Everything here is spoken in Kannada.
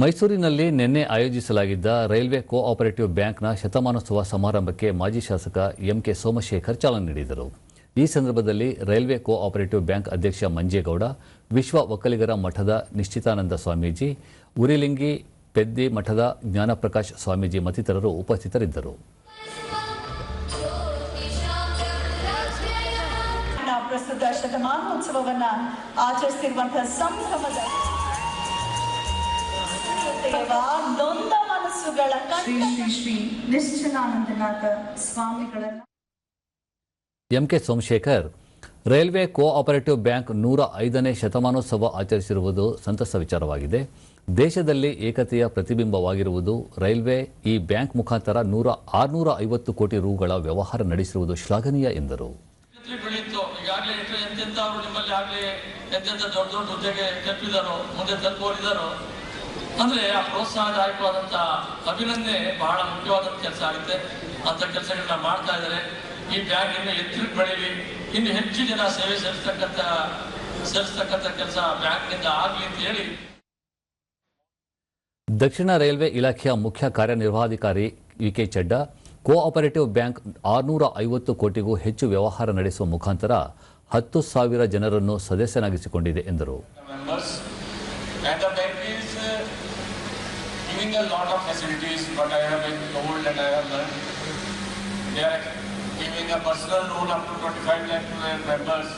ಮೈಸೂರಿನಲ್ಲಿ ನಿನ್ನೆ ಆಯೋಜಿಸಲಾಗಿದ್ದ ರೈಲ್ವೆ ಕೋ ಆಪರೇಟಿವ್ ಬ್ಯಾಂಕ್ನ ಶತಮಾನೋತ್ಸವ ಸಮಾರಂಭಕ್ಕೆ ಮಾಜಿ ಶಾಸಕ ಎಂಕೆ ಸೋಮಶೇಖರ್ ಚಾಲನೆ ನೀಡಿದರು. ಈ ಸಂದರ್ಭದಲ್ಲಿ ರೈಲ್ವೆ ಕೋ ಆಪರೇಟಿವ್ ಬ್ಯಾಂಕ್ ಅಧ್ಯಕ್ಷ ಮಂಜೇಗೌಡ, ವಿಶ್ವ ಒಕ್ಕಲಿಗರ ಮಠದ ನಿಶ್ಚಿತಾನಂದ ಸ್ವಾಮೀಜಿ, ಉರಿಲಿಂಗಿ ಪೆದ್ದಿ ಮಠದ ಜ್ಞಾನಪ್ರಕಾಶ್ ಸ್ವಾಮೀಜಿ ಮತ್ತಿತರರು ಉಪಸ್ಥಿತರಿದ್ದರು. ಪ್ರಸ್ತುತ ಶತಮಾನೋತ್ಸವವನ್ನು ಆಚರಿಸಿರುವಂತಹ ಸಂಭ್ರಮದ ದೇವ ನೊಂದ ಮನಸ್ಸುಗಳ Srikantha Shri Shri Nishchalanandanatha ಸ್ವಾಮಿಗಳನ್ನ. MK Somashekar railway cooperative bank ನೂರ ಐದನೇ ಶತಮಾನೋತ್ಸವ ಆಚರಿಸಿರುವುದು ಸಂತಸ ವಿಚಾರವಾಗಿದೆ. ದೇಶದಲ್ಲಿ ಏಕತೆಯ ಪ್ರತಿಬಿಂಬವಾಗಿರುವುದು ರೈಲ್ವೆ ಈ ಬ್ಯಾಂಕ್ ಮುಖಾಂತರ ನೂರ ಆರುನೂರ ಐವತ್ತು ಕೋಟಿ ರೂಗಳ ವ್ಯವಹಾರ ನಡೆಸಿರುವುದು ಶ್ಲಾಘನೀಯ ಎಂದರು. ಮುಂದೆ ಈಗಾಗಲೇ ಅಂದ್ರೆ ಆ ಪ್ರೋತ್ಸಾಹದಾಯಕವಾದಂಥ ಅಭಿನಂದನೆ ಬಹಳ ಮುಖ್ಯವಾದಂತ ಕೆಲಸ ಆಗುತ್ತೆ. ಅಂತ ಕೆಲಸಗಳನ್ನ ಮಾಡ್ತಾ ಇದ್ದಾರೆ. ಈ ಬ್ಯಾಂಕ್ ಇನ್ನು ಎತ್ತರಕ್ಕೆ ಬೆಳೀಲಿ. ಇನ್ನು ಹೆಚ್ಚು ಜನ ಸೇವೆ ಸಲ್ಲಿಸ್ತಕ್ಕಂಥ ಸಲ್ಲಿಸ್ತಕ್ಕಂಥ ಕೆಲಸ ಬ್ಯಾಂಕ್ನಿಂದ ಆಗಲಿ ಅಂತ ಹೇಳಿ. ದಕ್ಷಿಣ ರೈಲ್ವೆ ಇಲಾಖೆಯ ಮುಖ್ಯ ಕಾರ್ಯನಿರ್ವಹಣಾಧಿಕಾರಿ VK Chadha co operative bank ಆರುನೂರ ಐವತ್ತು ಕೋಟಿಗೂ ಹೆಚ್ಚು ವ್ಯವಹಾರ ನಡೆಸುವ ಮುಖಾಂತರ ಹತ್ತು ಸಾವಿರ ಜನರನ್ನು ಸದಸ್ಯನಾಗಿಸಿಕೊಂಡಿದೆ ಎಂದರು. Is uh, giving a lot of facilities but I have been told and I have learned. They are giving a personal loan up to 25 lakh to their members.